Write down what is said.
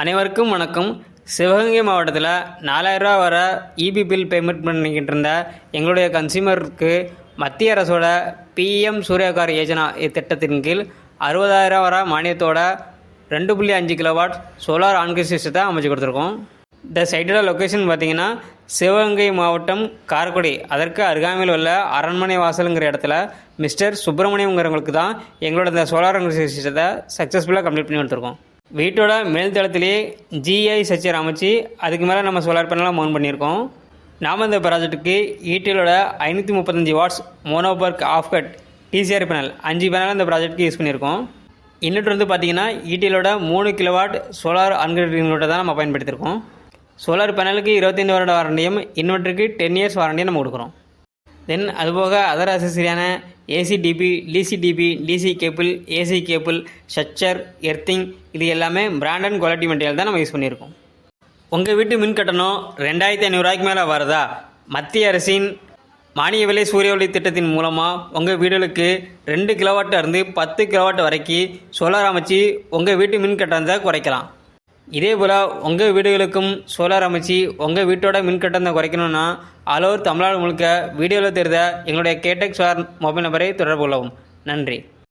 அனைவருக்கும் வணக்கம். சிவகங்கை மாவட்டத்தில் நாலாயிரரூவா வர இபி பில் பேமெண்ட் பண்ணிக்கிட்டு இருந்த எங்களுடைய கன்சியூமருக்கு மத்திய அரசோட பிஎம் சூரியகார் யோஜனா திட்டத்தின் கீழ் அறுபதாயிரம் வர மானியத்தோட ரெண்டு புள்ளி அஞ்சு கிலோவாட் சோலார் ஆன்கிரி சிஸ்டத்தை அமைச்சு கொடுத்துருக்கோம். இந்த சைட்டோட லொக்கேஷன் பார்த்தீங்கன்னா சிவகங்கை மாவட்டம் காரைக்குடி. அதற்கு அருகாமையில் உள்ள அரண்மனை வாசலுங்கிற இடத்துல மிஸ்டர் சுப்பிரமணியங்கிறவங்களுக்கு தான் எங்களோட இந்த சோலார் ஆன்கிரி சிஸ்டத்தை சக்ஸஸ்ஃபுல்லாக கம்ப்ளீட் பண்ணி கொடுத்துருக்கோம். வீட்டோட மேல் தளத்திலே ஜிஐ சச்சர் அமைச்சு அதுக்கு மேலே நம்ம சோலார் பேனலாக மவுண்ட் பண்ணியிருக்கோம். நாம் இந்த ப்ராஜெக்ட்டுக்கு ஈட்டிலோட ஐநூற்றி முப்பத்தஞ்சு watts monoperc half cut DCR panel அஞ்சு பேனல் இந்த ப்ராஜெக்ட்டுக்கு யூஸ் பண்ணியிருக்கோம். இன்னொன்று வந்து பார்த்தீங்கன்னா ஈட்டிலோட மூணு கிலோவாட் சோலார் அன்கிரிட் இன்வெர்ட்டர் தான் நம்ம பயன்படுத்தியிருக்கோம். சோலார் பேனலுக்கு இருபத்தைந்து வருட வாரண்டியும் இன்வெர்ட்டருக்கு டென் இயர்ஸ் வாரண்டியும் நம்ம கொடுக்குறோம். தென் அதுபோக other அசசரியான ACDB DB DC cable AC cable structure earthing இது எல்லாமே பிராண்ட் அண்ட் குவாலிட்டி மெட்டீரியல் தான் நம்ம யூஸ் பண்ணியிருக்கோம். உங்கள் வீட்டு மின் கட்டணம் ரெண்டாயிரத்தி ஐநூறுரூவாய்க்கு மேலே வருதா? மத்திய அரசின் மானிய விலை சூரிய ஒளி திட்டத்தின் மூலமாக உங்கள் வீடுகளுக்கு ரெண்டு கிலோவாட் இருந்து பத்து கிலோவாட் வரைக்கும் சோலார் அமைச்சு உங்கள் வீட்டு மின் கட்டணத்தை குறைக்கலாம். இதே போல் உங்கள் வீடுகளுக்கும் சோலார் அமைச்சு உங்கள் வீட்டோட மின் கட்டணத்தை குறைக்கணும்னா ஆல் ஓவர் தமிழ்நாடு முழுக்க வீடியோவில் தெரிந்த எங்களுடைய கேடெக் சோலார் மொபைல் நம்பரை தொடர்பு கொள்ளவும். நன்றி.